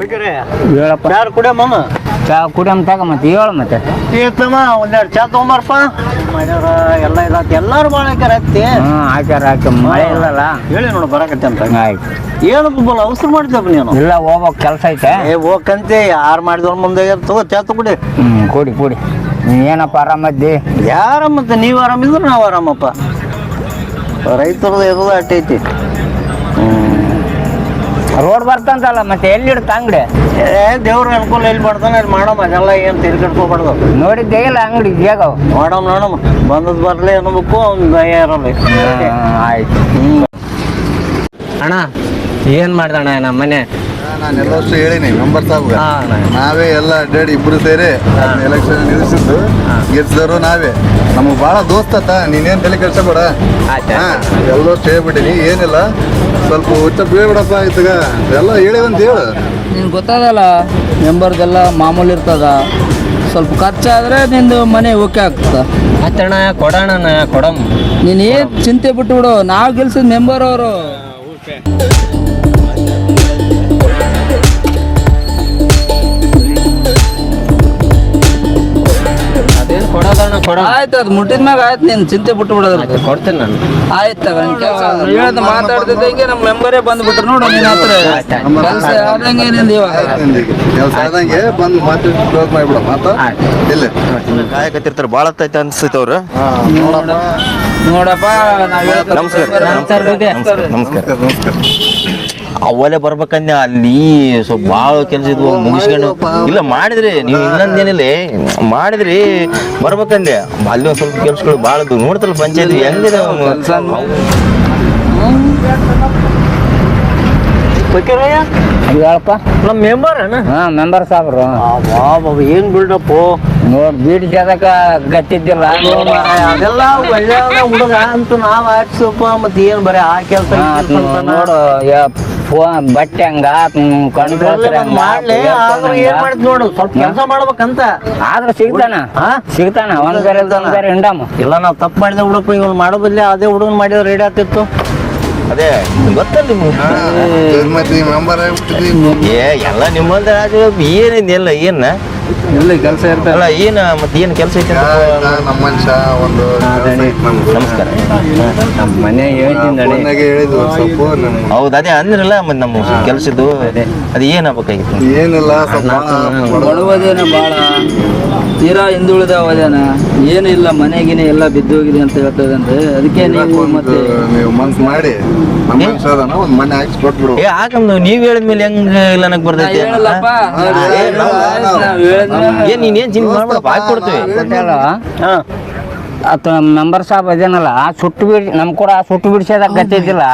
ಹೇಳಪ್ಪ. ಯಾರು ಕುಡಿಯ ಮಾಮ? ಚಾ ಕುಡಿಯಮ್ ತಗ ಮತ್ತೆ ಹೇಳ ಮತ್ತೆ. ಏತಮ್ಮ ಒಂದೆರಡು ಚಾ ತೊಗೊಂಬಾರಪ್ಪ ಎಲ್ಲ ಇದಾತ ಎಲ್ಲಾರು ಭಾಳ ಹಾಕ್ಯಾರ ಹತ್ತಿ ಹ್ಞೂ ಹಾಕ್ಯಾರ ಹಾಕ ಮಳೆ ಇಲ್ಲಲ್ಲ. ಹೇಳಿ ನೋಡು ಬರಕತ್ತೆ ಅಂತ. ಆಯ್ತು. ಏನಪ್ಪ ಬಲ್ಲ ಅವಸರ ಮಾಡಿದ್ದಪ್ಪ ನೀನು ಇಲ್ಲ ಹೋಗ್ಬೇಕು ಕೆಲಸ ಐತೆ. ಏ ಹೋಗಂತೆ ಯಾರು ಮಾಡಿದವ್ರ ಮುಂದೆ ತಗೋ ಚಾ ತಗೊಡಿ. ಹ್ಞೂ ಕೊಡಿ ಕುಡಿ. ಏನಪ್ಪ ಆರಾಮದ್ದಿ ಯಾರು ಮತ್ತೆ ನೀವು ಆರಾಮಿದ್ರು ನಾವು ಆರಾಮಪ್ಪ. ರೈತರದ್ದು ಇರೋದು ಅಟ್ಟೈತಿ. ರೋಡ್ ಬರ್ತಂತಲ್ಲ ಮತ್ತೆ ಎಲ್ಲಿ ಇಡ್ತ ಅಂಗಡಿ? ಏ ದೇವ್ರ ಅನುಕೂಲ ಎಲ್ಲಿ ಮಾಡ್ತಾನೆ ಅಲ್ಲಿ ಮಾಡಮ್ಮ ಅದೆಲ್ಲ ಏನ್ ತಿರ್ಗಿಟ್ಕೋಬಾರ್ದು ನೋಡಿದ್ದೇ ಇಲ್ಲ ಅಂಗಡಿ ಜಾಗವು ನೋಡಮ್ ನೋಡಮ್ ಬಂದದ್ ಬರ್ಲಿ ಅನ್ನಬೇಕು ಅವ್ನ ದಯ ಇರಲಿ ಆಯ್ತು. ಅಣ್ಣ ಏನ್ ಮಾಡ್ದಣ್ಣ ನಮ್ಮ ಮನೆ ನಾನು ಎಲ್ಲಷ್ಟು ಹೇಳಿನಿ ಮೆಂಬರ್ ಸಾಬ್ಗ ಹಾ, ನಾವೇ ಎಲ್ಲ ಅಡ್ಡಾಡಿ ಇಬ್ರು ಸೇರಿ ಎಲೆಕ್ಷನ್ ನಿಲ್ಲಿಸಿದ್ದು. ಗೆದ್ದರು ನಾವೇ. ನಮಗೆ ಭಾಳ ದೋಸ್ತ ನೀನೇನ್ ತಲೆ ಕೆಲಸ ಕೊಡ ಎಲ್ಲ ಹೇಳ್ಬಿಟ್ಟಿನಿ ಏನಿಲ್ಲ. ಸ್ವಲ್ಪ ಹುಚ್ಚ ಬೀಳ್ಬಿಡಪ್ಪ ಆಯ್ತು ಎಲ್ಲ ಹೇಳಿದಂತ ಹೇಳು. ನಿನ್ಗೆ ಗೊತ್ತಾಗಲ್ಲ ಮೆಂಬರ್ದೆಲ್ಲ ಮಾಮೂಲಿ ಇರ್ತದ. ಸ್ವಲ್ಪ ಖರ್ಚಾದ್ರೆ ನಿಂದು ಮನೆ ಓಕೆ ಆಗ್ತದ. ಆತಣ ಕೊಡೋಣ ಕೊಡಮ್. ನೀನು ಏನು ಚಿಂತೆ ಬಿಟ್ಟು ಬಿಡು ನಾವು ಗೆಲ್ಸಿದ ಮೆಂಬರ್ ಅವರು. ಅದೇನು ಕೊಡ ಆಯ್ತು ಅದು ಮುಟ್ಟಿದ ಮ್ಯಾಗ ಆಯ್ತು ನೀನು ಚಿಂತೆ ಬಿಟ್ಟು ಬಿಡೋದ್ರ ಕೊಡ್ತೀನಿ ನಾನು. ಆಯ್ತು ಹೇಳ್ದ ಮಾತಾಡ್ತಿದ್ದಂಗೆ ನಮ್ಮ ಮೆಂಬರೇ ಬಂದ್ಬಿಟ್ರು. ನೋಡು ನಿನ್ನ ಹತ್ರ ಕೆಲಸ ಆದಂಗೆ ಏನಿಲ್ಲ ಇವಾಗ. ಕೆಲಸ ಆದಂಗೆ ಬಂದು ಮಾತು ಕ್ಲೋಸ್ ಮಾಡಿಬಿಡ ಮಾತ. ಇಲ್ಲ. ಕಾಯಕತ್ತಿರ್ತಾರೆ ಭಾಳ ಹತ್ತೈತೆ ಅನ್ಸ್ತೈತೆ ಅವ್ರು. ನೋಡಪ್ಪ. ನಾವು ನಮಸ್ಕಾರ ನಮಸ್ಕಾರ. ನಮಸ್ಕಾರ ನಮಸ್ಕಾರ. ಅವಲೇ ಬರ್ಬೇಕಂದೆ ಅಲ್ಲಿ ಸ್ವಲ್ಪ ಭಾಳ ಕೆಲಸ ಇದ್ವು ಮುಗಿಸ್ಕೊಂಡು. ಇಲ್ಲ ಮಾಡಿದ್ರಿ ನೀವು ಇನ್ನೊಂದೇನಿಲ್ಲ ಮಾಡಿದ್ರಿ ಬರ್ಬೇಕಂದೆ. ಅಲ್ಲಿ ಒಂದ್ ಸ್ವಲ್ಪ ಕೆಲ್ಸಗಳು ಭಾಳ ನೋಡ್ತಲ್ಲ ಪಂಚಾಯತ್ ಹೆಂಗಿದೆ ಹೇಳಪ್ಪ ನಮ್ಮ ಮೆಂಬರ್ ಹಾ ಮೆಂಬರ್ ಸಾಬ್ರು. ಬಾಬಾ ಏನ್ ಬಿಲ್ಡಪ್ಪ ನೋಡ್ ಬೀಡ್ ಜಾದಕ ಗಟ್ಟಿದ್ದಿಲ್ಲ. ಅದೆಲ್ಲ ಒಳ್ಳೆ ಹುಡುಗ ಅಂತ ನಾವ್ ಹಾಕ್ಸಪ್ಪ ಮತ್ತೆ ಏನ್ ಬರೀ ಆ ಕೆಲಸ ನೋಡು ಬಟ್ಟೆ ಹಂಗ ಮಾಡ್ಲಿ. ಆದ್ರೆ ಏನ್ ಮಾಡ್ತ ನೋಡು ಸ್ವಲ್ಪ ಕೆಲಸ ಮಾಡ್ಬೇಕಂತ. ಆದ್ರೆ ಸಿಗ್ತಾನ? ಸಿಗ್ತಾನ? ಒಂದ್ ಬೇರೆ ಒಂದ್ ಬೇರೆ ಹಿಂಡಮ್ಮ ಇಲ್ಲ ನಾವ್ ತಪ್ಪು ಮಾಡಿದ ಹುಡುಗ ಇವ್ನು ಮಾಡೋ ಬದ್ಲಿ ಅದೇ ಹುಡುಗನ್ ಮಾಡಿದ್ರೆ ರೆಡಿ ಆಗ್ತಿತ್ತು. ಅದೇ ಗೊತ್ತಲ್ಲ ನಿಮ್ಗೆ? ಏ ಎಲ್ಲ ನಿಮ್ಮಂದ ಏನಿದೆಯಲ್ಲ ಏನ? ಇಲ್ಲಿ ಕೆಲಸ ಇರ್ತದೆ ಅಲ್ಲ ಏನ ಮತ್ತೆ ಏನು ಕೆಲಸ ಐತೆ ನಮ್ಮ ಮನುಷ್ಯ ಒಂದು. ನಮಸ್ಕಾರ. ನಮ್ಮ ಮನೆ ಹೇಳಿದ್ವು ಸ್ವಲ್ಪ ಹೌದು ಅದೇ ಅಂದ್ರಲ್ಲ ಮತ್ತೆ ನಮ್ಮ ಕೆಲ್ಸದ್ದು ಅದು. ಏನಾಗಬೇಕಾಗಿತ್ತು ಏನಿಲ್ಲ ಬಾಳ. ಭಾಳ ತೀರಾ ಹಿಂದುಳಿದ ಏನು ಏನಿಲ್ಲ ಮನೆಗಿನ ಎಲ್ಲ ಬಿದ್ದೋಗಿದೆ ಅಂತ ಹೇಳ್ತದಂತೆ ಅದಕ್ಕೆ ನೀವು ಮತ್ತೆ ಒಂದು ನೀವು ಮನ್ಸ್ ಮಾಡಿ ನಮ್ಮ ಮನುಷ್ಯ ಅದಾನ ಒಂದ್ ಮನೆ ಹಾಕಿ ಕೊಟ್ಬಿಡು. ಏ ಹಾಕಂದು ನೀವ್ ಹೇಳಿದ್ಮೇಲೆ ಹೆಂಗ್ ಇಲ್ಲ ನನಗೆ ಬರ್ತೈತಿ? ಹೇಳಲ್ಲಪ್ಪ. ನಾವು- ನಾವ್ ಏನ್ ನೀನೇನ್ ಚಿಂತೆ ಮಾಡ್ಬೇಡ ಹಾಕಿ ಕೊಡ್ತೀವಿ. ಹಾ. ಆತ ಮೆಂಬರ್ ಸಾಬ್ ಅದೇನಲ್ಲ ಸುಟ್ಟು ಬಿಡಿ ನಮ್ ಕೂಡ ಸುಟ್ಟು ಬಿಡಿಸೋದಾಗ ಗತ್ತಿದ್ದಿಲ್ಲ.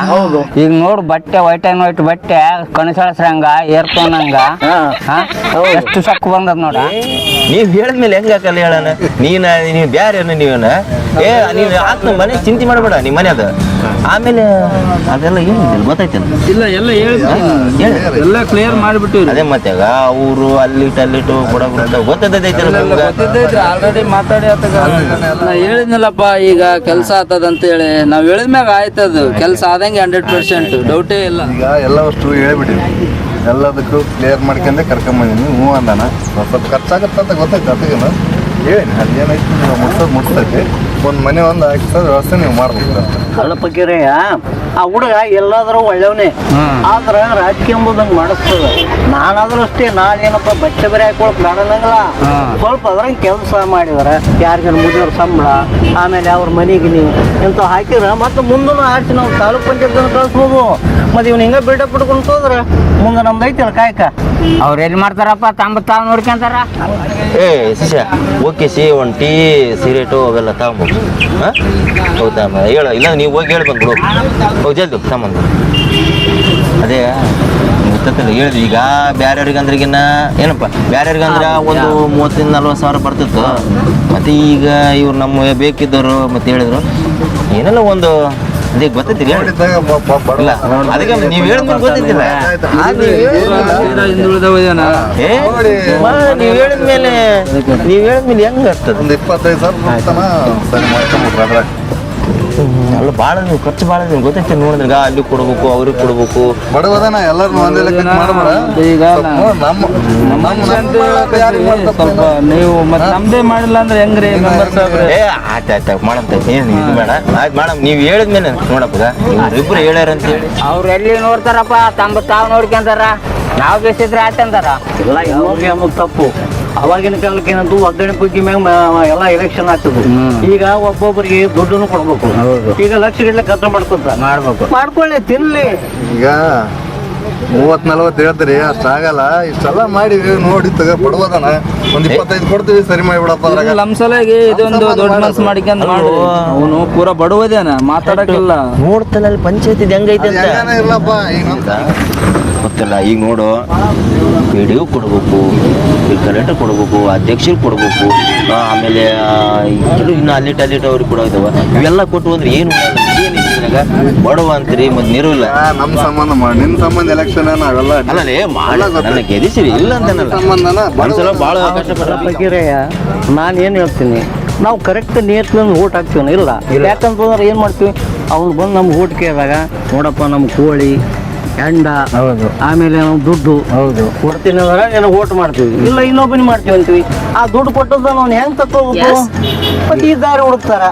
ಈಗ ನೋಡು ಬಟ್ಟೆ ವೈಟ್ ಅಂಡ್ ವೈಟ್ ಬಟ್ಟೆ ಕಣಸಳಸ್ರಂಗ ಏರ್ಫೋನ್ ಹಂಗ ಎಷ್ಟು ಸಕ್ಕು ಬಂದದ ನೋಡ. ನೀವ್ ಹೇಳಿದ್ಮೇಲೆ ಹೆಂಗ ಹಾಕಲ್ಲ ಹೇಳಣ? ನೀನ ನೀವ್ ಬ್ಯಾರ ನೀವೇನ? ಏ ನೀನ್ ನಮ್ ಮನೆ ಚಿಂತೆ ಮಾಡಬೇಡ ನಿಮ್ ಮನೆ ಅದ. ಆಮೇಲೆ ಅದೆಲ್ಲ ಏನಿಲ್ಲ ಗೊತ್ತಾಯ್ತಲ್ಲ ಇಲ್ಲ ಎಲ್ಲ ಹೇಳಿ ಎಲ್ಲ ಕ್ಲಿಯರ್ ಮಾಡಿಬಿಟ್ಟು ಅದೇ ಮತ್ತೆ ಅವರು ಅಲ್ಲಿಟ್ಟು ಅಲ್ಲಿಟ್ಟು ಕೊಡ ಗೊತ್ತಿದ್ದೈತ್ರಿ ಆಲ್ರೆಡಿ ಮಾತಾಡಿ ಹೇಳಿದ್ನಲ್ಲಪ್ಪ, ಈಗ ಕೆಲಸ ಆತದ ಅಂತ ಹೇಳಿ ನಾವ್ ಹೇಳಿದ್ಮ್ಯಾಗ ಆಯ್ತದ ಕೆಲಸ ಆದಂಗೆ ಹಂಡ್ರೆಡ್ ಪರ್ಸೆಂಟ್ ಡೌಟೇ ಇಲ್ಲ. ಈಗ ಎಲ್ಲ ವಸ್ತು ಹೇಳ್ಬಿಟ್ಟಿವಿ ಎಲ್ಲದಕ್ಕೂ ಕ್ಲಿಯರ್ ಮಾಡ್ಕೊಂಡೆ ಕರ್ಕೊಂಬಂದಿನಿ ಹ್ಞೂ ಅಂದಾನ. ಸ್ವಲ್ಪ ಖರ್ಚಾಗತ್ತೆ ಅಂತ ಗೊತ್ತಾಗ್ತದೆ ಅದಕ್ಕೇನು ಹೇಳಿ, ಅದೇನೈತಿ ಮುಟ್ಸೋದು ಮುಟ್ಸ್ತೈತಿ ಒಂದು ಮನೆ ಒಂದು ಹಾಕಿಸೋದು ವ್ಯವಸ್ಥೆ ನೀವು ಮಾಡ್ಬೇಕು. ಅಂತ ಕಳ್ಳಪಕ್ಕಿರಯ್ಯ ಆ ಹುಡುಗ ಎಲ್ಲಾದ್ರೂ ಒಳ್ಳೆಯವನೇ ಆದ್ರ ರಾಜಕೀಯ ಎಂಬುದಂಗ್ ಮಾಡಿಸ್ತದ. ನಾನಾದ್ರೂ ಅಷ್ಟೇ ನಾನೇನಪ್ಪ ಬಟ್ಟೆ ಬೇರೆ ಹಾಕೊಳಕ್ ಮಾಡಲ್ಲ ಸ್ವಲ್ಪ ಅದ್ರಂಗ್ ಕೆಲಸ ಮಾಡಿದ್ರ. ಯಾರಿಗಾರ ಮುಗಿಯೋರ್ ಸಂಬಳ ಆಮೇಲೆ ಅವ್ರ ಮನೆಗೆ ನೀವು ಇಂಥ ಹಾಕಿದ್ರ ಮತ್ತೆ ಮುಂದೂ ಆಡ್ಸಿ ನಾವು ತಾಲೂಕ್ ಪಂಚಾಯತ್ ಕಳಿಸ್ಬೋದು. ಮತ್ತೆ ಇವ್ನ ಹಿಂಗ ಬಿಲ್ಡಪ್ ಹಿಡ್ಕೊಂಡು ಹೋದ್ರ ಮುಂದೆ ನಮ್ದು ಐತಲ್ಲ ಕಾಯಕ? ಅವ್ರು ಎಲ್ಲಿ ಮಾಡ್ತಾರಪ್ಪ? ತಂಬ ತಾವ್ ನೋಡ್ಕೊಂತಾರ? ಏ ಶಿಷ್ಯ ಓಕೆ ಸಿ ಒನ್ ಟೀ ಸಿಗರೇಟು ಅವೆಲ್ಲ ತಗೊಂಬೋದು ಹಾಂ ಹೌದಾ? ಹೇಳ ಇಲ್ಲ ನೀವು ಹೋಗಿ ಹೇಳಿ ಬಂದ್ಬಿಡು. ಹೋಗಿ ಜಲ್ದಿ ಸಾಮಾನು ಅದೇ ಗೊತ್ತಲ್ಲ ಹೇಳಿದ್ವಿ. ಈಗ ಬ್ಯಾರ್ಯಾರಿಗೆ ಅಂದ್ರಿಗಿನ್ನ ಏನಪ್ಪ? ಬ್ಯಾರ್ಯಾರಿಗೆ ಅಂದ್ರೆ ಒಂದು ಮೂವತ್ತಿಂದ ನಲ್ವತ್ತು ಸಾವಿರ ಬರ್ತಿತ್ತು. ಮತ್ತೆ ಈಗ ಇವ್ರು ನಮ್ಮ ಬೇಕಿದ್ದವರು ಮತ್ತೆ ಹೇಳಿದ್ರು. ಏನೆಲ್ಲ ಒಂದು ಅದೇ ಗೊತ್ತೈತಿ ಹೇಳಿ ನೋಡಿದ್ದಾಗ ಬ- ಬ- ಬಡವ. ಇಲ್ಲ ಅದಕ್ಕೆ ನೀವು ಹೇಳಿದ್ಮೇಲೆ ಗೊತ್ತಿದ್ದಿಲ್ಲ ಆಗ ನೀವು ಹೇಳಿದ್ಮೇಲೆ- ತೀರಾ ಹಿಂದುಳಿದ ಹೋದೇನ ಏ ನೀವು ಹೇಳಿದ್ಮೇಲೆ ನೀವು ಹೇಳಿದ್ಮೇಲೆ ಹೆಂಗ್ ಆಗ್ತದೆ ಒಂದು ಇಪ್ಪತ್ತೈದು ಸಾವಿರ ಅಲ್ಲ ಭಾಳ ಖರ್ಚು ಭಾಳ ಗೊತ್ತೈತೆ ನೋಡಿದ್ರಾಗ ಅಲ್ಲಿ ಕೊಡ್ಬೇಕು ಅವ್ರಿಗೆ ಕೊಡ್ಬೇಕು. ಬಡವದನ ಎಲ್ಲರನ್ನು ಒಂದೇ ಲೆಕ್ಕ ಮಾಡಬೇಡ. ಈಗ ಸ್ವಲ್ಪ ನೀವು ಮತ್ತೆ ನಮ್ದೇ ಮಾಡಿಲ್ಲ ಅಂದ್ರೆ ಹೆಂಗ್ರಿ ಮೆಂಬರ್ ಸಾಹೇಬ್ರೆ ಏ ಆಯ್ತು ಆಯ್ತು ಮಾಡಂತ ಏನು ಇದು ಬೇಡ. ಆಯ್ತು ಮೇಡಮ್ ನೀವು ಹೇಳಿದ್ಮೇಲೆ ನೋಡಪ್ಪ ಇಬ್ರು ಹೇಳ್ಯಾರ ಅಂತ ಹೇಳಿ. ಅವ್ರು ಎಲ್ಲಿ ನೋಡ್ತಾರಪ್ಪ? ತಮ್ಮ ತಾವ್ ನೋಡ್ಕೊಂತಾರ. ನಾವು ಬೇಸಿದ್ರೆ ಆಯ್ತಂತಾರ ಇಲ್ಲ ಯಾವಾಗ ತಪ್ಪು. ಅವಾಗಿನ ಕಾಲಕ್ಕೆ ಏನಂತೂ ಒಗ್ಗರಣೆ ಪುಗ್ಗಿ ಮ್ಯಾಗ ಎಲ್ಲ ಎಲೆಕ್ಷನ್ ಆಗ್ತದೆ. ಈಗ ಒಬ್ಬೊಬ್ಬರಿಗೆ ದುಡ್ಡನ್ನು ಕೊಡ್ಬೇಕು. ಈಗ ಲಕ್ಷ ಗಟ್ಟಲೆ ಖರ್ಚು ಮಾಡ್ಕೊತ. ಮಾಡ್ಬೇಕು. ಮಾಡ್ಕೊಳ್ಳಿ ತಿನ್ಲಿ. ಈಗ ಮೂವತ್ ನಲ್ವತ್ತು ಹೇಳ್ತೀರಿ ಅಷ್ಟಾಗಲ್ಲ ಇಷ್ಟೆಲ್ಲ ಮಾಡಿ ನೋಡಿ ತಗ ಬಡವದನ ಒಂದ್ ಇಪ್ಪತ್ತೈದು ಕೊಡ್ತೀವಿ ಸರಿ ಮಾಡಿಬಿಡಪ್ಪ ಅದ್ರಾಗ. ನಮ್ಮ ಸಲುವಾಗಿ ಇದೊಂದು ದೊಡ್ಡ ಮನ್ಸು ಮಾಡ್ಕೊಂಡ್ ಮಾಡು ಅವನು ಪೂರ ಬಡವದೇನ ಮಾತಾಡಕ್ಕಿಲ್ಲ. ನೋಡ್ತಲ್ಲ ಅಲ್ಲಿ ಪಂಚಾಯತಿ ಹೆಂಗೈತೆ ಅಂತ. ಹೆಂಗನ ಇಲ್ಲಪ್ಪ ಈಗ ನಮ್- ಗೊತ್ತಿಲ್ಲ ಈಗ ನೋಡು. ಪಿ ಡಿ ಕೊಡ್ಬೇಕು ಈ ಕಲೆಕ್ಟರ್ ಕೊಡ್ಬೇಕು ಅಧ್ಯಕ್ಷರಿಗೆ ಕೊಡ್ಬೇಕು ಆ, ಆಮೇಲೆ ಆ, ಇನ್ನು ಅಲ್ಲಿಟ್ ಅಲ್ಲಿಟ್ ಅವ್ರಿಗೆ ಕೊಡೋದವ ಇವೆಲ್ಲ ಕೊಟ್ಟು ಅಂದ್ರೆ ಏನು ಏನು ಇದ್ರಾಗ ಬಡವ ಅಂತೀರಿ ಮತ್ತೆ ನೀರು ಇಲ್ಲ. ಆ, ನಮ್ ಸಂಬಂಧ ಮಾಡಿ. ನಿಮ್ಮ ಸಂಬಂಧ ಎಲೆಕ್ಷನ್ ನಾವೆಲ್ಲ ಅಲ್ಲೇ ಮಾಡಿ. ನನ್ನ ಗೆದಿಸಿರಿ ಇಲ್ಲ ಅಂತನಲ್ಲ. ಸಂಬಂಧನ ಒಂದ್ಸಲ ಭಾಳ ಕಷ್ಟಪಟ್ಟ ಬಗ್ಗೆರೆಯ ನಾನು ಏನು ಹೇಳ್ತೀನಿ ನಾವು ಕರೆಕ್ಟ್ ನಿಯತ್ಲಿಂದ ಓಟ್ ಹಾಕ್ತೀವಿ ಇಲ್ಲ. ಯಾಕಂತಂದ್ರೆ ಏನು ಮಾಡ್ತೀವಿ ಅವ್ನು ಬಂದು ನಮ್ಗೆ ಓಟ್ ಕೇಳಿದಾಗ ನೋಡಪ್ಪ ನಮ್ಮ ಕೋಳಿ ಎಂಡ ಹೌದು. ಆಮೇಲೆ ನಾವು ದುಡ್ಡು ಹೌದು. ಕೊಡ್ತೀನಿ ಏನೋ ಓಟ್ ಮಾಡ್ತೀವಿ. ಇಲ್ಲ ಇನ್ನೊಬ್ಬನಿ ಮಾಡ್ತೀವಿ ಅಂತೀವಿ. ಆ ದುಡ್ಡು ಕೊಟ್ಟದ್ದು ಅವ್ನು ಹೆಂಗೆ ತಕೋಬೇಕು ಮತ್ತೆ ಈ ದಾರಿ ಹುಡುಕ್ತಾರ.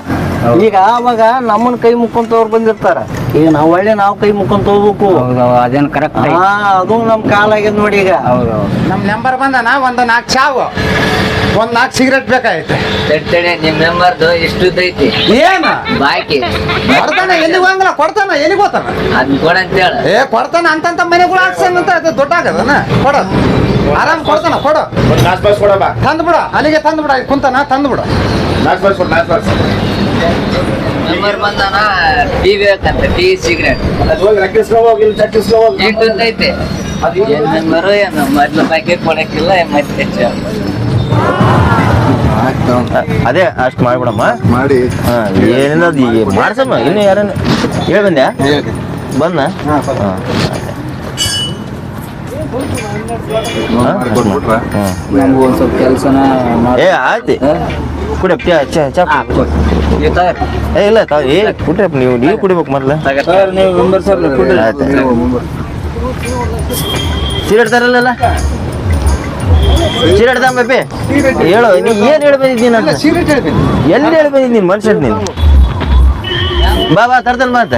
ಈಗ ಅವಾಗ ನಮ್ಮನ್ನ ಕೈ ಮುಕ್ಕೊಂತವ್ರು ಬಂದಿರ್ತಾರ. ಈಗ ನಾವು ಒಳ್ಳೆ ನಾವು ಕೈ ಮುಕ್ಕೊಂತ ಹೋಗ್ಬೇಕು. ಹೌದು ಅದೇನ್ ಕರೆಕ್ಟ್ ಹಾ ಅದು ನಮ್ ಕಾಲ ಆಗ್ಯದ ನೋಡಿ ಈಗ. ನಮ್ ನಮ್ಮ ನಂಬರ್ ಬಂದನ ಒಂದು ನಾಲ್ಕು ಚಾವು. ಒಂದು ನಾಲ್ಕು ಸಿಗರೇಟ್ ಬೇಕಾಯ್ತು ನಿಮ್ ಮೆಂಬರ್ದು ಎಷ್ಟು ಐತಿ. ಏನ? ಬಾಕಿ. ಕೊಡ್ತಾನ ಎಲ್ಲಿಗೆ ಹೋಗಂಗಿಲ್ಲ ಕೊಡ್ತಾನ ಎಲ್ಲಿಗೆ ಹೋತಾನ? ಅದ್ ಕೊಡ ಅಂತ ಹೇಳ ಏ ಕೊಡ್ತಾನ ಅಂತಂತ ಮನೆಗಳು ಹಾಕ್ಸನ್ ಅಂತ ಅದು ದೊಡ್ಡ ಆಗದನ ಕೊಡ. ಆರಾಮ್ ಕೊಡ್ತಾನ ಕೊಡು. ತಂದು ತಂದ್ಬಿಡ ಅಲ್ಲಿಗೆ ತಂದು ಬಸ್ ಕುಂತಾನ ನಾಲ್ಕು ಬಿಡ ಮೆಂಬರ್ ಬಂದಾನ ಟೀ ಬೇಕಂತ ಟೀ ಸಿಗರೇಟ್ ಐತೆ ಐತಿ ಏನ್ ಮೊದ್ಲು ಬಾಕಿ ಕೊಡಕ್ಕಿಲ್ಲ ಮತ್ತೆ ಹೆಚ್ಚು ಆಯ್ತು ಅದೇ ಅಷ್ಟು ಮಾಡ್ಬಿಡಮ್ಮ. ಮಾಡಿ. ಹಾ ಏನಿಲ್ಲ ಅದು ಈಗ ಮಾಡ್ಸಮ್ಮ. ಇನ್ನು ಯಾರನ್ನ ಹೇಳಿ ಬಂದ್ಯಾ? ಬಂದ? ಹಾಂ ಕೊಟ್ಬಿಟ್ರ ನಮ್ಗೆ ಒಂದ್ ಸ್ವಲ್ಪ ಕೆಲಸನ ಏ ಆಯ್ತು. ಕುಡಿಯಪ್ಪ ಚಾ ಚಾ. ಏ ಇಲ್ಲ ತಾವ್ ಏ ಕುಡ್ರಪ್ಪ ನೀವು ನೀವು ಕುಡಿಬೇಕು ಮೊದ್ಲು ಆಯ್ತು ಸಿಗರೇಟ್ ತರಲ್ಲ ಸಿಗರೇಟ್ ತಗೊಂಬಪ್ಪಿ ಹೇಳು ನೀ ಏನು ಹೇಳಿ ಬಂದಿದ್ದೀನಿ ಅಂತ ಎಲ್ಲಿ ಹೇಳಿ ಬಂದಿದ್ದೀನಿ ಮನುಷ್ಯ ನೀನು ಬಾ ಬಾ ತರ್ತಾನೆ ಮಾತ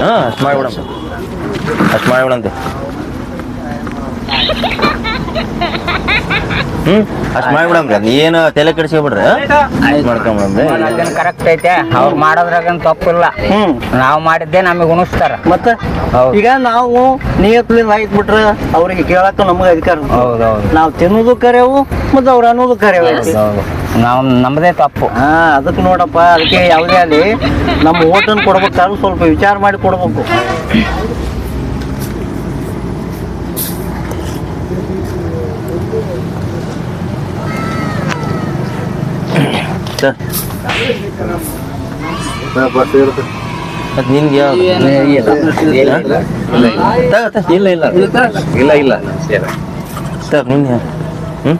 ಹಾಂ ಅಷ್ಟು ಮಾಡಿಬಿಡಮ್ಮ ಅಷ್ಟು ಮಾಡಿಬಿಡಂತೆ ಹ್ಞೂ ಅಷ್ಟು ಮಾಡಿಬಿಡಮ್ರಿ ಅದು ಏನು ತಲೆ ಕೆಡಿಸ್ಕೊಬಿಡ್ರಿ ಮಾಡ್ಕೊಂಬಿಡಮ್ರಿ ಕರೆಕ್ಟ್ ಐತೆ. ಅವ್ರು ಮಾಡೋದ್ರಾಗ ತಪ್ಪಿಲ್ಲ. ಹ್ಮ್. ನಾವು ಮಾಡಿದ್ದೆ ನಮಗೆ ಉಣಿಸ್ತಾರ. ಮತ್ತೆ? ಈಗ ನಾವು ನಿಯತ್ಲಿಂದ ಹಾಕ್ಬಿಟ್ರ ಅವ್ರಿಗೆ ಕೇಳಕ್ಕ ನಮಗೆ ಅಧಿಕಾರ. ಹೌದು ಹೌದು ನಾವು ತಿನ್ನೋದು ಕರೆವು ಮತ್ತೆ ಅವ್ರು ಅನ್ನೋದು ಕರೆವು. ನಾವು ನಮ್ಮದೇ ತಪ್ಪು. ಹಾ ಅದಕ್ಕೆ ನೋಡಪ್ಪ ಅದಕ್ಕೆ ಯಾವುದೇ ಅಲ್ಲಿ ನಮ್ಮ ಓಟನ್ ಕೊಡ್ಬೇಕಾದ್ರೂ ಸ್ವಲ್ಪ ವಿಚಾರ ಮಾಡಿ ಕೊಡ್ಬೇಕು. ಇರುತ್ತೆ ಅದು ನಿನ್ಗೆ ಯಾವ್ದು? ಇಲ್ಲ ಇಲ್ಲ. ಇಲ್ಲ ಇಲ್ಲ. ಇಲ್ಲ ತಗೋ ನಿನ್ಗೆ ಹ್ಞೂ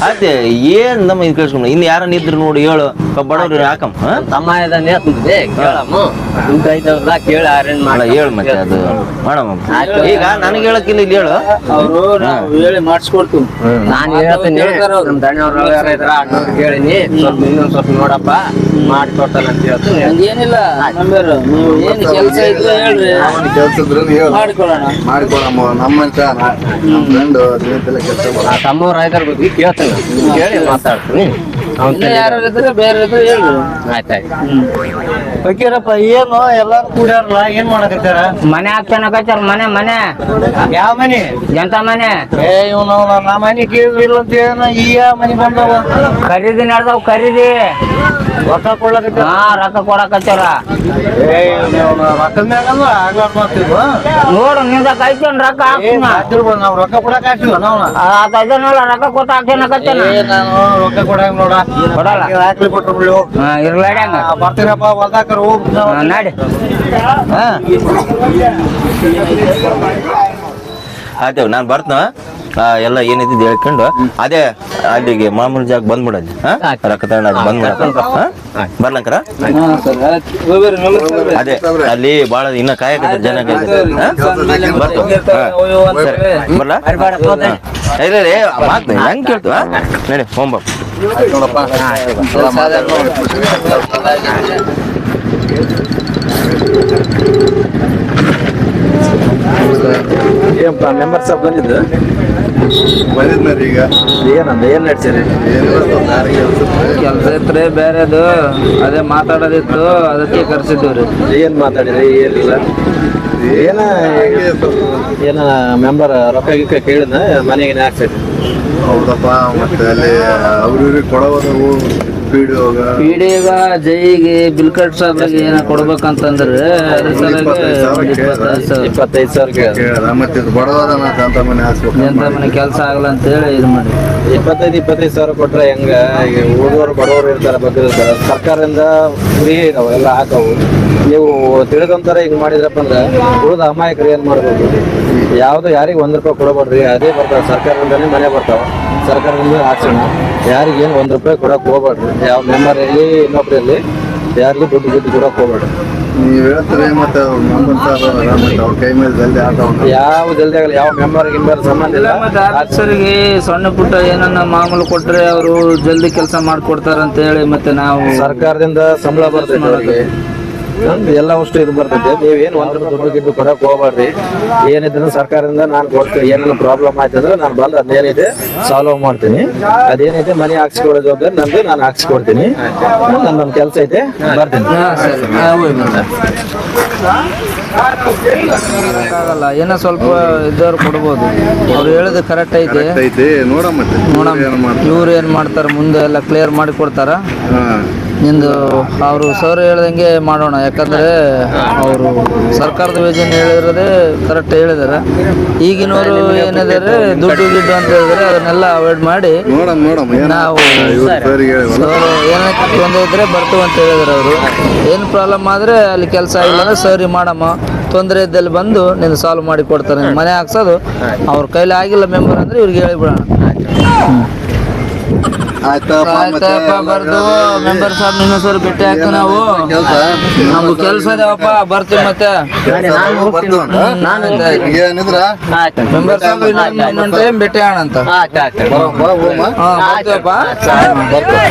ಆಯ್ತು ಏನ್ ನಮ್ಮ ಇದು ಕಳ್ಸ್ಕೊಂಡ್ ಇನ್ನು ಯಾರ ಇದ್ರು ನೋಡಿ ಹೇಳು. ಬಡವ್ರು ಹಾಕಮ್ಮ? ತಮ್ಮ ಕೇಳಮ್ಮ ದುಡ್ಡು ಐತಲ್ಲ ಕೇಳಿ ಅರೇಂಜ್ ಹೇಳು ಮತ್ತೆ ಅದು. ಮಾಡಮ್ಮ. ಈಗ ನನಗೆ ಹೇಳಕ್ಕಿಲ್ಲ ಇಲ್ಲಿ ಹೇಳು. ಅವರು ಹೇಳಿ ಮಾಡಿಸ್ಕೊಡ್ತೀನಿ ನಾನು ಹೇಳ್ತೀನಿ. ನಮ್ಮ ದಣಿಯವ್ರು ಇದ್ರ ಅಣ್ಣವ್ರು ಕೇಳಿನಿ. ಸ್ವಲ್ಪ ಇನ್ನೊಂದ್ ಸ್ವಲ್ಪ ನೋಡಪ್ಪ. ಮಾಡ್ಕೊಡ್ತಾನ ಅಂತ ಹೇಳ್ತೀನಿ. ಹಂಗೇನಿಲ್ಲ ಮೆಂಬರ್ ನೀವು ಏನು ಕೆಲಸ ಇದ್ರೆ ಹೇಳ್ರಿ. ಅವನ ಕೆಲ್ಸ ಇದ್ರೆ ಹೇಳು. ಮಾಡಿಕೊಡೋಣ ಮಾಡಿಕೊಡಮ್ಮ ನಮ್ಮ ನಮ್ಮ ಫ್ರೆಂಡ್ ದಿನದಲ್ಲ ಕೆಲಸ ಆ ತಮ್ಮವ್ರ ಐದರ ಬಗ್ಗೆ ಕೇಳ್ತೀನಿ. ಕೇಳಿ ಮಾತಾಡ್ತೀನಿ. ಏನು ಎಲ್ಲಾರು ಕೂಡ್ಯಾರಲ್ಲ ಏನ್ ಮಾಡಕತ್ತಾರ? ಮನೆ ಹಾಕ್ಸನಕತ್ತಾರ ಮನೆ ಮನೆ. ಯಾವ ಮನೆ? ಎಂತ ಮನೆ? ಏ ಇವನು ನಾ ಮನೆ ಕೇಳಿಲ್ಲ ಅಂತ ಹೇಳ ಈಗ ಮನೆ ಬಂದವ? ಖರೀದಿ ನಡ್ದಾವ್ ಖರೀದಿ. ರೊಕ್ಕ ಕೊಡ್ಲಕತ್ತಾರ? ಹಾ ರೊಕ್ಕ ಕೊಡಕತ್ತಾರ ರೊಕ್ಕದ ಮ್ಯಾಗಲ್ಲ ಮಾಡ್ತಿದ್ವ ನೋಡು ನಿಂದ ಕೈತೇನ್ ರೊಕ್ಕ ಹಾಕ್ತೀನ ನಾವು ರೊಕ್ಕ ಕೊಡಕ್ ಹಾಕಿಲ್ಲ ನಾವು? ಅದನ್ನಲ್ಲ ರೊಕ್ಕ ಕೊಟ್ಟ ಹಾಕ್ಸನಕತ್ತಾನ ಏ ನಾನು ರೊಕ್ಕ ಕೊಡಂಗ್ ನೋಡ. ಕೊಡಲ್ಲ. ಹಾಕ್ಲಿ ಬಿಡು ಇರ್ಲಾಡಿ ಹಂಗ ಬರ್ತೀರಪ್ಪ ಹೊಲ್ದಾಕರ್ ಹೋಗ್. ಹಾ, ನಡಿ. ಹಾ. ಆಯ್ತು ನಾನು ಬರ್ತನ? ಎಲ್ಲ ಏನಿದ್ದು ಹೇಳ್ಕೊಂಡು. ಅದೇ ಅಲ್ಲಿಗೆ ಮಾಮೂಲಿ ಜಾಗ ಬಂದ್ಬಿಡಲ್ಲಿ ಹಾ? ರೊಕ್ಕ ತಗೊಂಡು ಅದು ಬಂದ್ಬಿಡ ಬರ್ಲಂಕರ? ಅದೇ ಅಲ್ಲಿ ಭಾಳ ಇನ್ನ ಕಾಯಕ ಜನ. ಬರ್ಲಾ. ಇಲ್ಲ ರೀ ಮಾತು ಹೆಂಗ್ ಕೇಳ್ತು ಹಾ? ಹೋಮ್ ಹೋಗ್ಬಾ ನೋಡಪ್ಪ ಏನಪ್ಪ ಮೆಂಬರ್ಸ್ ಆಫ್ ಬಂದಿದ್ದು? ಬಂದಿದ್ನರಿ ಈಗ. ಏನಂದ ಏನ್ ನಡ್ಸಿರಿ? ಕೆಲಸ ಇತ್ರಿ ಬೇರೆದು. ಅದೇ ಮಾತಾಡೋದಿತ್ತು ಅದಕ್ಕೆ ಕರ್ಸಿದ್ದೀವ್ರಿ ಏನ್ ಮಾತಾಡಿದ್ರಿ ಏನಿಲ್ಲ? ಏನ ಏನ ಮೆಂಬರ್ ರೊಕ್ಕ ಗಿಕ್ಕ ಕೇಳಿದ ಮನೆಗೆ ಹಾಕ್ಸಿರಿ ಹೌದಪ್ಪ ಮತ್ತೆ ಅಲ್ಲಿ ಅವ್ರಿಗೆ ಇವ್ರಿಗೆ ಕೊಡೋದು ಪೀಡಿ ಜೈಗೆ ಬಿಲ್ ಜೈಗೆ ಬಿಲ್ಕಟ್ ಸಾಬ್ರಿಗೆ ಏನ ಕೊಡ್ಬೇಕಂತಂದ್ರೆ ಅದ್ರ ಸಲುವಾಗಿ ಇಪ್ಪತ್ತೈದು ಸಾವಿರ. ಮತ್ತೆ ಅಂತ ಮನೆ ಹಾಕ್ಸ್ಬೇಕು ಎಂತ ಮನೆ ಕೆಲಸ ಆಗಲ್ಲ ಅಂತ ಹೇಳಿ ಇದು ಮಾಡಿ ಇಪ್ಪತ್ತೈದು ಇಪ್ಪತ್ತೈದು ಸಾವಿರ ಕೊಟ್ರೆ ಹೆಂಗ? ಹುಡುಗರು ಉಳಿದವರು ಬಡವರು ಇರ್ತಾರೆ ಬಗ್ಗೆ ಸರ್ಕಾರದಿಂದ ಫ್ರೀ ಇದಾವೆ ಎಲ್ಲ ಹಾಕವು. ನೀವು ತಿಳ್ಕೊಂತಾರೆ ಹಿಂಗ್ ಮಾಡಿದ್ರಪ್ಪ ಅಂದ್ರೆ ಉಳಿದ ಅಮಾಯಕರು ಏನ್ ಮಾಡ್ಬೇಕು ಯಾವ್ದು ಯಾರಿಗೆ ಒಂದ್ ರೂಪಾಯಿ ಕೊಡಬೇಡ್ರಿ ಅದೇ ಬರ್ತಾವ. ಸರ್ಕಾರದಿಂದನೇ ಮನೆ ಬರ್ತಾವ. ಸರ್ಕಾರದಿಂದ ಹಾಕ್ಸೋಣ ಯಾರಿಗೇನು ಒಂದು ರೂಪಾಯಿ ಕೊಡೋಕೆ ಹೋಗ್ಬೇಡ್ರಿ ಯಾವ ಮೆಂಬರ್ ಇರಲಿ ಇನ್ನೊಬ್ರು ಇರಲಿ ಯಾರಿಗೂ ದುಡ್ಡು ದುಡ್ಡು ಕೊಡೋಕೆ ಹೋಗ್ಬೇಡ್ರಿ ನೀವ್ ಹೇಳ್ತಾರೆ ಮತ್ತೆ ಅವ್ರ ನಂಬರ್ ಮತ್ತೆ ಕೈ ಮೇಲೆ ಜಲ್ದಿ ಆಟ ಯಾವ ಜಲ್ದಿ ಆಗಲ್ಲ ಯಾವ ಮೆಂಬರ್ ಗಿಂಬರ್ ಸಂಬಂಧ ಇಲ್ಲ. ಅಕ್ಷರಿಗೆ ಸಣ್ಣ ಪುಟ್ಟ ಏನನ್ನ ಮಾಮೂಲು ಕೊಟ್ರೆ ಅವರು ಜಲ್ದಿ ಕೆಲಸ ಮಾಡ್ಕೊಡ್ತಾರ ಅಂತ ಹೇಳಿ ಮತ್ತೆ ನಾವು ಸರ್ಕಾರದಿಂದ ಸಂಬಳ ಹ್ಮ್, ಎಲ್ಲ ಅಷ್ಟು ಇದು ಬರ್ತೈತೆ. ನೀವೇನು ಒಂದ್ ದುಡ್ಡು ಗಿಡ್ಡು ಕೊಡಕ್ ಹೋಗ್ಬೇಡ್ರಿ. ಏನಿದ್ರು ಸರ್ಕಾರದಿಂದ ನಾನು ಕೊಡ್ತೀನಿ. ಏನೇನು ಪ್ರಾಬ್ಲಮ್ ಆಯ್ತು ಅಂದ್ರೆ ನಾನು ಬಂದು ಅದೇನಿದೆ ಸಾಲ್ವ್ ಮಾಡ್ತೀನಿ. ಅದೇನೈತೆ ಮನೆ ಹಾಕ್ಸ್ಕೊಳ್ಳೋ ಜವಾಬ್ದಾರಿ ನಂದು ನಾನು ಹಾಕ್ಸ್ಕೊಡ್ತೀನಿ. ನನ್ನ ಕೆಲಸ ಐತೆ ಬರ್ತೀನಿ. ಆಗಲ್ಲ ಏನೋ ಸ್ವಲ್ಪ ಇದ್ದವ್ರು ಕೊಡ್ಬೋದು. ಅವ್ರು ಹೇಳಿದ ಕರೆಕ್ಟ್ ಐತೆ. ನೋಡಮ್ಮ ಇವ್ರು ಏನ್ ಮಾಡ್ತಾರ? ಮುಂದೆ ಎಲ್ಲ ಕ್ಲಿಯರ್ ಮಾಡಿ ಕೊಡ್ತಾರ? ಹಾ. ನಿಂದು ಅವರು ಸರ್ ಹೇಳ್ದಂಗೆ ಮಾಡೋಣ. ಯಾಕಂದ್ರೆ ಅವರು ಸರ್ಕಾರದ ಯೋಜನೆ ಹೇಳಿರೋದೇ ಕರೆಕ್ಟ್ ಹೇಳಿದಾರೆ. ಈಗಿನವರು ಏನಿದ್ದಾರೆ ದುಡ್ಡು ಗಿಡ್ಡು ಅಂತ ಹೇಳಿದ್ರೆ ಅದನ್ನೆಲ್ಲ ಅವಾಯ್ಡ್ ಮಾಡಿ ನಾವು ಏನಕ್ಕೆ ಸರ್ ತೊಂದರೆ ಇದ್ದರೆ ಬರ್ತೀವಿ ಅಂತ ಹೇಳಿದ್ರು ಅವರು. ಏನು ಪ್ರಾಬ್ಲಮ್ ಆದ್ರೆ ಅಲ್ಲಿ ಕೆಲಸ ಇಲ್ಲ ಅಂದ್ರೆ ಸರಿ ಮಾಡಮ್ಮ. ತೊಂದರೆ ಇದ್ದಲ್ಲಿ ಬಂದು ನಿನ್ನ ಸಾಲ್ವ್ ಮಾಡಿ ಕೊಡ್ತಾರೆ. ಮನೆ ಹಾಕ್ಸೋದು. ಅವ್ರ ಕೈಲಿ ಆಗಿಲ್ಲ ಮೆಂಬರ್ ಅಂದ್ರೆ ಇವ್ರಿಗೆ ಹೇಳಿಬಿಡೋಣ. ಬರ್ದು ಮೆಂಬರ್ ಸಾಬ್ ನಿನ್ನ ಸರ್ ಭೇಟಿ ಹಾಕ ನಾವು. ಕೆಲ್ಸ? ನಮ್ದು ಕೆಲಸ ಇದಾವಪ್ಪ ಬರ್ತೀವಿ ಮತ್ತೆ. ಏನಿದ್ರ? ಮೆಂಬರ್ ಸಾಹೇಬ್ ಇನ್ನೊಂದು ಟೈಮ್ ಭೇಟಿ ಆಣಂತ ಬರ್ತೀವಪ್ಪ. ಬರ್ತೀವಿ.